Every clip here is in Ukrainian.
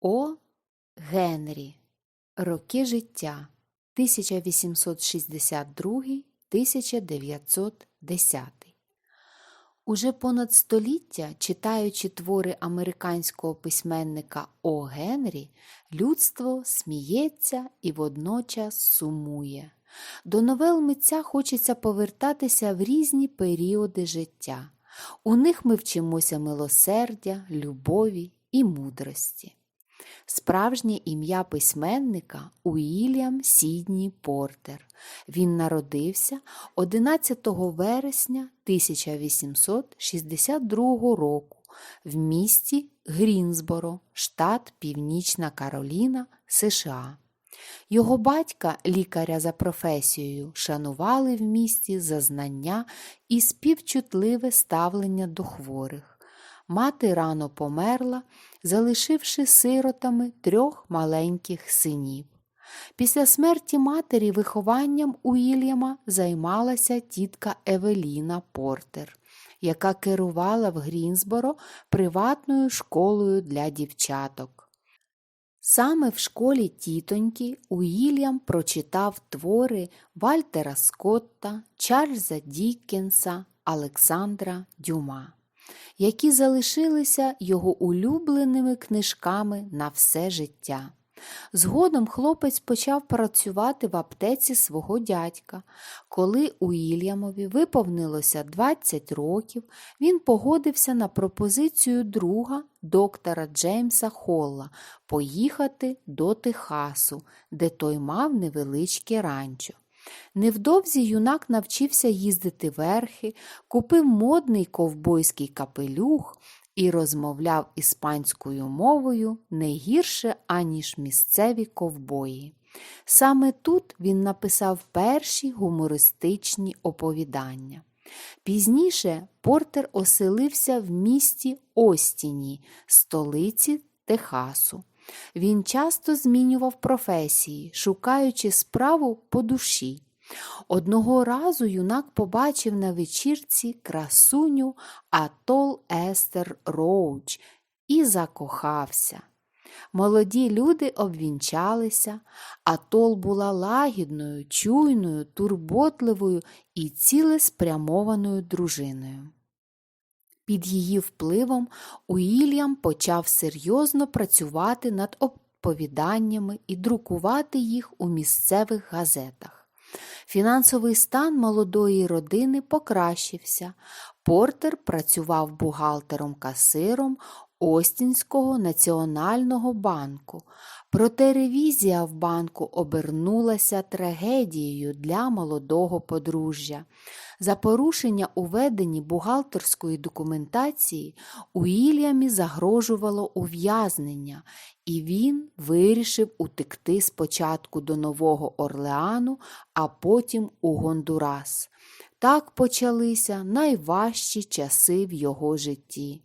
О. Генрі. Роки життя 1862-1910. Уже понад століття, читаючи твори американського письменника О. Генрі, людство сміється і водночас сумує. До новел митця хочеться повертатися в різні періоди життя. У них ми вчимося милосердя, любові і мудрості. Справжнє ім'я письменника Уільям Сідні Портер. Він народився 11 вересня 1862 року в місті Грінсборо, штат Північна Кароліна, США. Його батька, лікаря за професією, шанували в місті за знання і співчутливе ставлення до хворих. Мати рано померла, залишивши сиротами трьох маленьких синів. Після смерті матері вихованням Уільяма займалася тітка Евеліна Портер, яка керувала в Грінсборо приватною школою для дівчаток. Саме в школі тітоньки Уільям прочитав твори Вальтера Скотта, Чарльза Діккенса, Олександра Дюма які залишилися його улюбленими книжками на все життя. Згодом хлопець почав працювати в аптеці свого дядька. Коли Уільямові виповнилося 20 років, він погодився на пропозицію друга доктора Джеймса Холла поїхати до Техасу, де той мав невеличке ранчо. Невдовзі юнак навчився їздити верхи, купив модний ковбойський капелюх і розмовляв іспанською мовою не гірше, аніж місцеві ковбої. Саме тут він написав перші гумористичні оповідання. Пізніше Портер оселився в місті Остіні, столиці Техасу. Він часто змінював професії, шукаючи справу по душі. Одного разу юнак побачив на вечірці красуню Атол Естер Роуч і закохався. Молоді люди обвінчалися, Атол була лагідною, чуйною, турботливою і цілеспрямованою дружиною. Під її впливом Уільям почав серйозно працювати над оповіданнями і друкувати їх у місцевих газетах. Фінансовий стан молодої родини покращився. Портер працював бухгалтером-касиром Остінського національного банку. Проте ревізія в банку обернулася трагедією для молодого подружжя. За порушення у веденні бухгалтерської документації Уільямі загрожувало ув'язнення, і він вирішив утекти спочатку до Нового Орлеану, а потім у Гондурас. Так почалися найважчі часи в його житті.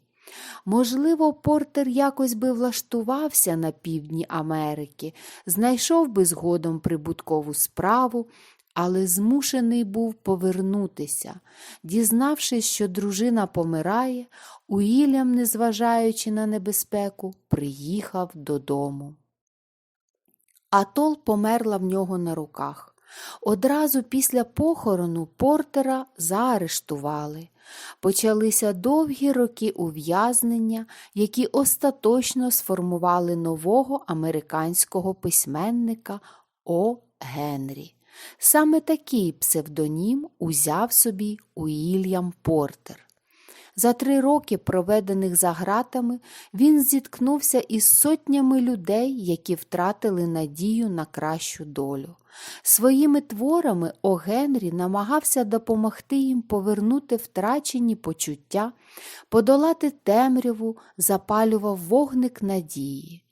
Можливо, Портер якось би влаштувався на півдні Америки, знайшов би згодом прибуткову справу, але змушений був повернутися. Дізнавшись, що дружина помирає, Уільям, незважаючи на небезпеку, приїхав додому. Атол померла в нього на руках. Одразу після похорону Портера заарештували. Почалися довгі роки ув'язнення, які остаточно сформували нового американського письменника О. Генрі. Саме такий псевдонім узяв собі Уільям Портер. За три роки, проведених за гратами, він зіткнувся із сотнями людей, які втратили надію на кращу долю. Своїми творами О. Генрі намагався допомогти їм повернути втрачені почуття, подолати темряву, запалював вогник надії.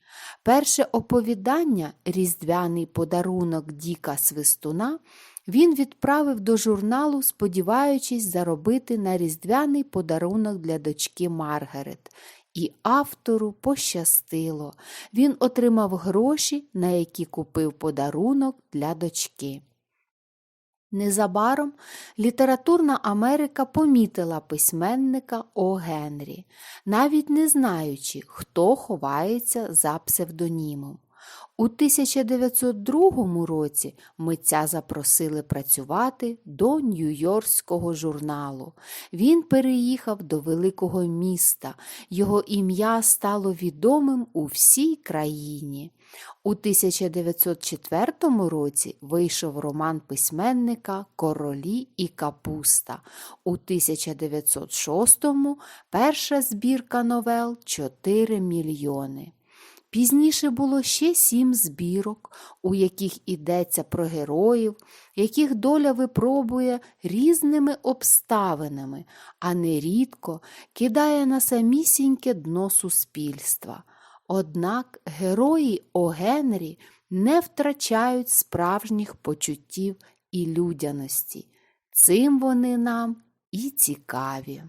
Перше оповідання, різдвяний подарунок Діка Свистуна, він відправив до журналу, сподіваючись заробити на різдвяний подарунок для дочки Маргарет. І автору пощастило. Він отримав гроші, на які купив подарунок для дочки. Незабаром літературна Америка помітила письменника О. Генрі, навіть не знаючи, хто ховається за псевдонімом. У 1902 році митця запросили працювати до Нью-Йоркського журналу. Він переїхав до великого міста. Його ім'я стало відомим у всій країні. У 1904 році вийшов роман письменника Королі і капуста. У 1906 перша збірка новел «Чотири мільйони. Пізніше було ще сім збірок, у яких ідеться про героїв, яких доля випробує різними обставинами, а нерідко кидає на самісіньке дно суспільства. Однак герої О. Генрі не втрачають справжніх почуттів і людяності. Цим вони нам і цікаві.